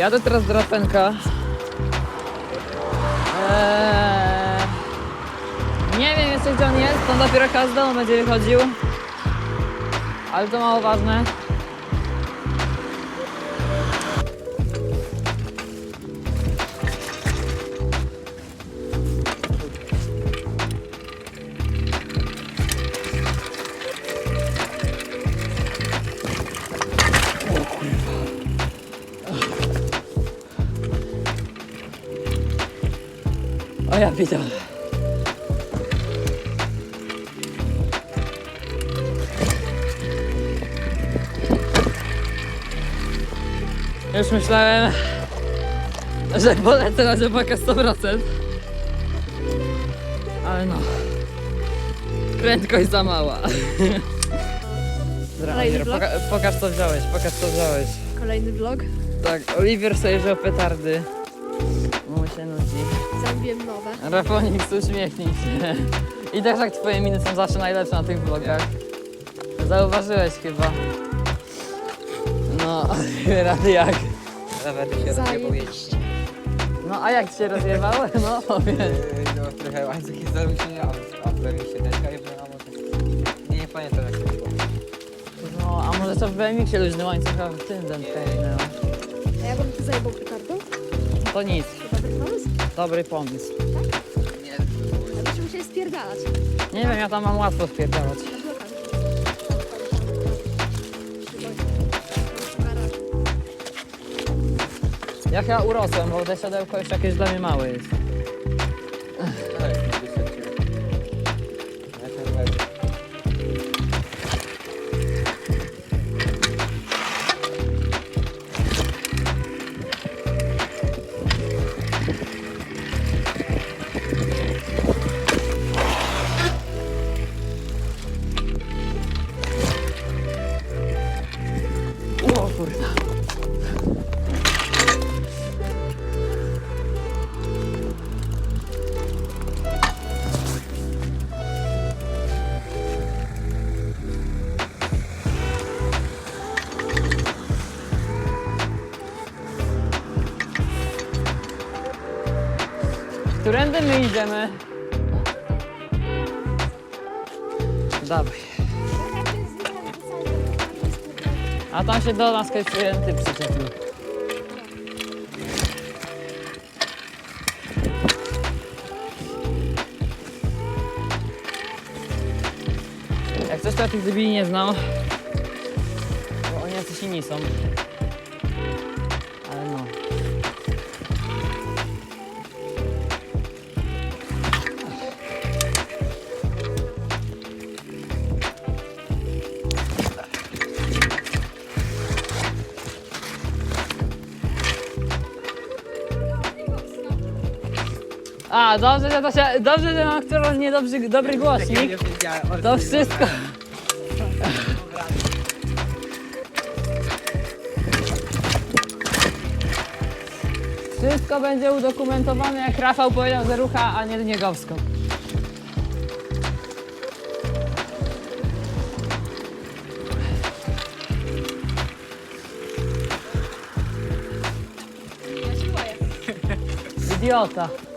Jadę teraz do Rapenka. Eee, nie wiem jeszcze gdzie on jest, on dopiero domu będzie wychodził. Ale to mało ważne. Widzę. Już myślałem, że polecę na rzepaka 100%. Ale no. Prędkość za mała. Kolejny vlog? poka- pokaż co wziąłeś, pokaż co wziąłeś. Kolejny vlog. Tak, Oliver sobie wziął petardy. Mu się nudzi. Zamówiłem nowe. Rafonix, uśmiechnij się. I też jak twoje miny są zawsze najlepsze na tych vlogach. Zauważyłeś chyba. No, rady jak? Nawet się rozjebał. Zajebiście. No a jak ci się rozjebało? No powiedz. No trochę łańcuch jest zaluźniony, a a w lewej się deska i w lewo Nie, nie pamiętam jak to było. No, a może to w BMX-ie luźny łańcuch, a w tym dętka no. A ja bym tu zajebał? To nic, dobry pomysł? dobry pomysł. Nie, Ja byśmy musieli spierdalać. Nie wiem, ja tam mam łatwo spierdalać. Garaż. Ja urosłem, bo te siodełko już jakieś dla mnie małe jest. Którędy my idziemy? Dawaj. A tam się do nas klienty przyczepił. Jak coś to tych nie znał, bo oni jacyś inni są. A, dobrze, że to się, dobrze, że mam aktualnie niedobry, dobry głośnik. To wszystko. Wszystko będzie udokumentowane, jak Rafał powiedział, że rucha, a nie Niegowską. Idiota.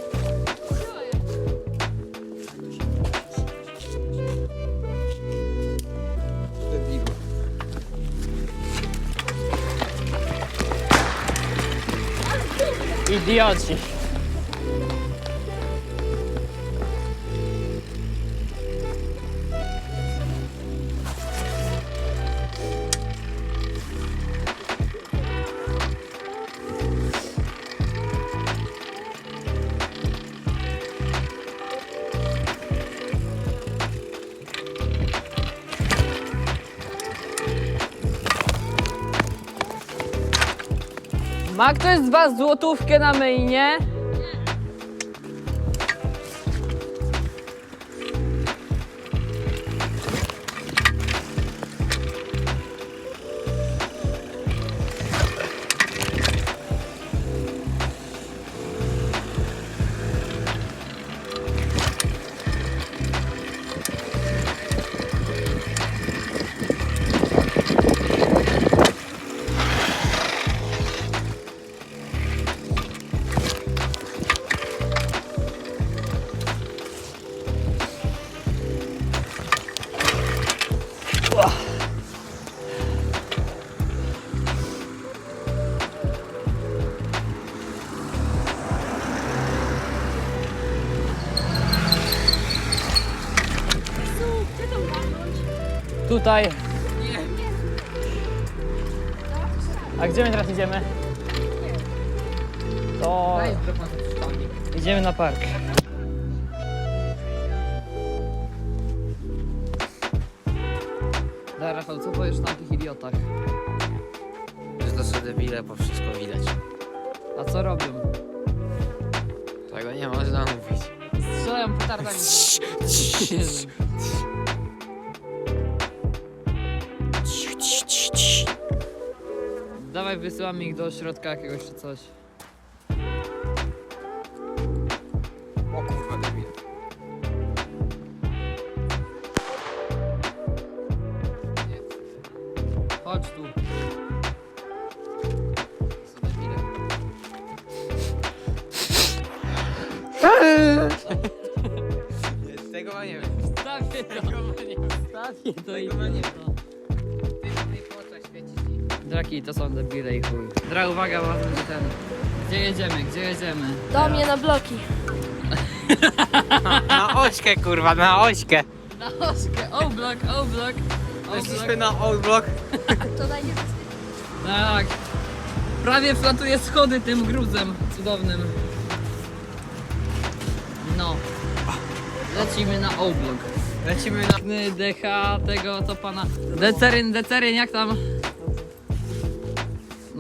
第第二期 Ma ktoś z was złotówkę na myjnie? Tutaj. A gdzie my teraz idziemy? To idziemy na park. Da, Rafał, co powiesz na tych idiotach? Że to są debile, bo wszystko widać. A co robią? Tego nie można mówić. Strzelają petardami. Jezu. Dawaj, wysyłamy ich do środka jakiegoś czy coś. O kurwa, debil. Chodź tu. To debile. Nie, Tego ma nie wiem. Stawię to. Stawię to Tego ma nie idiota. I... To są debile i chuj. Dra, uwaga, bo ten. Gdzie jedziemy? Gdzie jedziemy? Do mnie na bloki. Na ośkę, kurwa, na ośkę. Na ośkę, o blok, o blok. Weszliśmy na outblock. To najniebezpieczniejsze. Tak. Prawie flatuje schody tym gruzem cudownym. No. Lecimy na oblog. Lecimy na... DH tego to pana. Deceryn, deceryn, jak tam?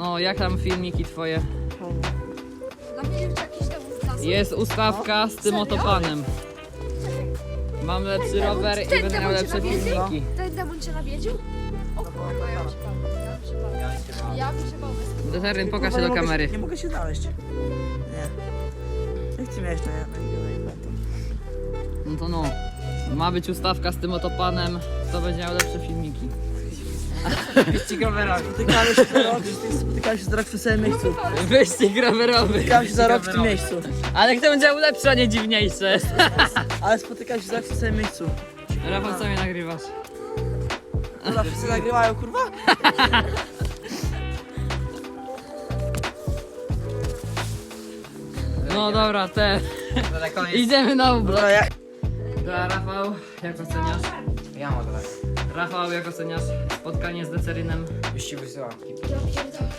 No, jak tam filmiki twoje? Dla mnie już jakiś tam zasób. Jest ustawka z tym oto panem. Mam lepszy rower i będę miał lepsze filmiki. Ten demon cię nawiedził? O kurwa, ja bym się bał. Ja bym się bał. Ja bym się bał. Pokaż się do kamery. Nie mogę się znaleźć. Nie. Nie chcę mieć na No to no. Ma być ustawka z tym oto panem, to będzie miał lepsze filmiki. Wyścigowe Spotykamy się za rok, spotykamy się za rok w tym samym miejscu. Wyścig rowerowy. Spotykamy się za rok w tym miejscu. Ale kto będzie miał lepsze, a nie dziwniejsze? Ale spotykamy się za rok w tym samym miejscu. Rafał, co mnie nagrywasz? Kurwa, wszyscy nagrywają, kurwa? No dobra, te. Koniec. Idziemy na oblok. Dobra, ja... Dobra, Rafał, jak oceniasz? Ja mam tak. Rafał, jak oceniasz spotkanie z Decerynem? Już ci wysyłam. Ja pierdolę.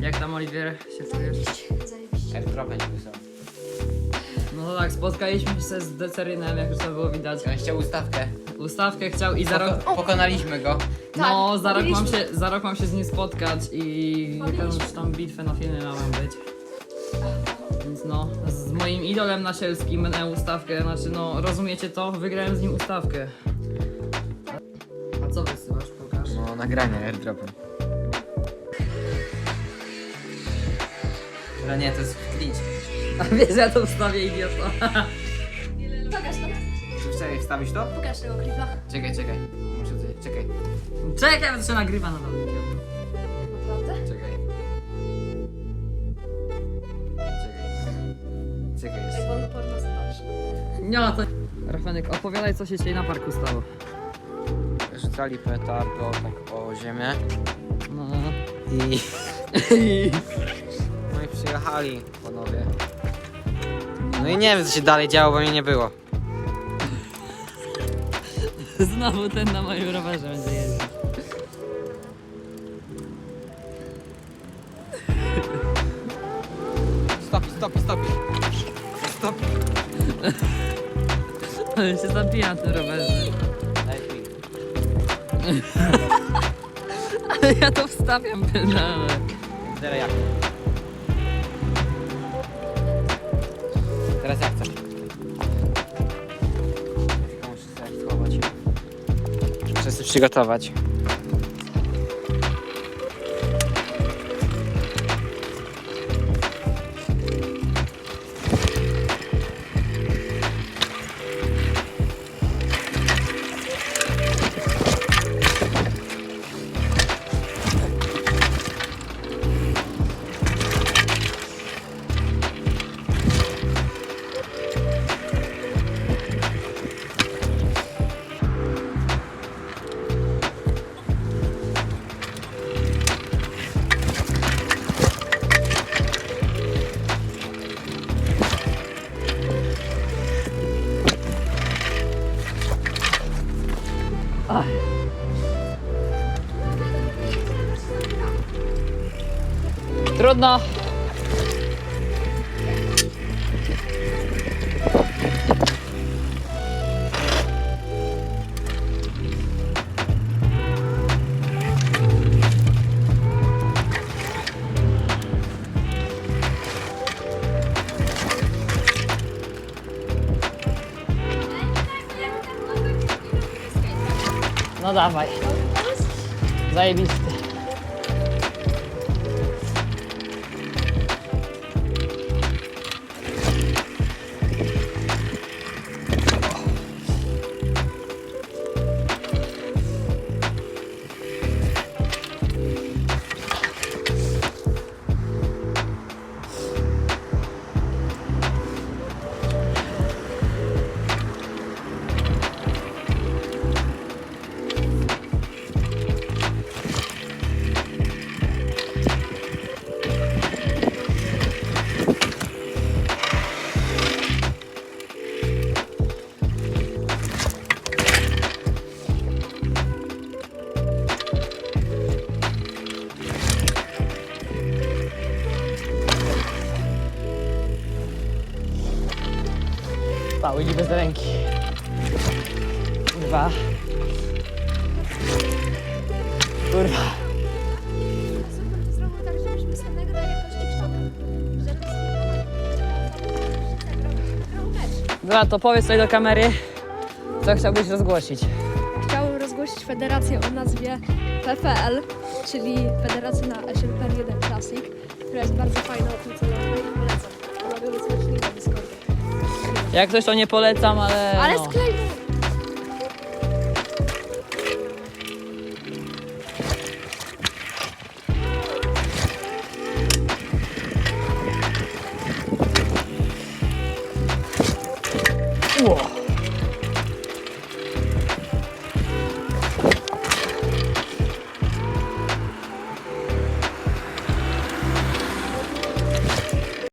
Jak tam, Oliwier, się czujesz? Zajebiście. Airdropem ci wysyłam. No to tak, spotkaliśmy się z Decerynem, jak już to było widać. On chciał ustawkę. Ustawkę chciał i za rok... Poko pokonaliśmy go. No, Tak, za rok, mam się, za rok mam się z nim spotkać i jakąś tam bitwę na filmie miałem być. Więc no, z moim idolem nasielskim będę ustawkę, znaczy no, rozumiecie to? Wygrałem z nim ustawkę. Co wysyłasz, pokaż? No, nagranie airdropem. Ale nie, to jest clinch. A wiesz, ja to wstawię, idioto. Pokaż to. Czy chciałeś wstawić to? Pokaż tego klipa. Czekaj, czekaj. Muszę tutaj, czekaj, Czekaj, bo to się nagrywa na dole. Naprawdę? czekaj. Czekaj. Czekaj, jest. Jak wolno porno zobaczysz. No to... Rafanek, opowiadaj, co się dzisiaj na parku stało. Rzucali petardo tak o ziemię No. i... No i przyjechali panowie. No i nie wiem co się dalej działo, bo mnie nie było. Znowu ten na moim rowerze będzie jeździć. Stop, stop, stop. Stop. Ale się zabija na tym rowerze. Ale ja to wstawiam pedale. Teraz jak? Teraz jak chcesz? Tylko muszę sobie schować. Muszę sobie przygotować. Trudno. No dawaj. Zajebisty. Bez ręki. Kurwa. Sobie mecz. Dobra, to powiedz tutaj do kamery, co chciałbyś rozgłosić. Chciałbym rozgłosić federację o nazwie PFL, czyli Federacja na SLPN 1 Classic, która jest bardzo fajna, i polecam. Mogę. Jak coś to nie polecam, ale. Ale no. sklej...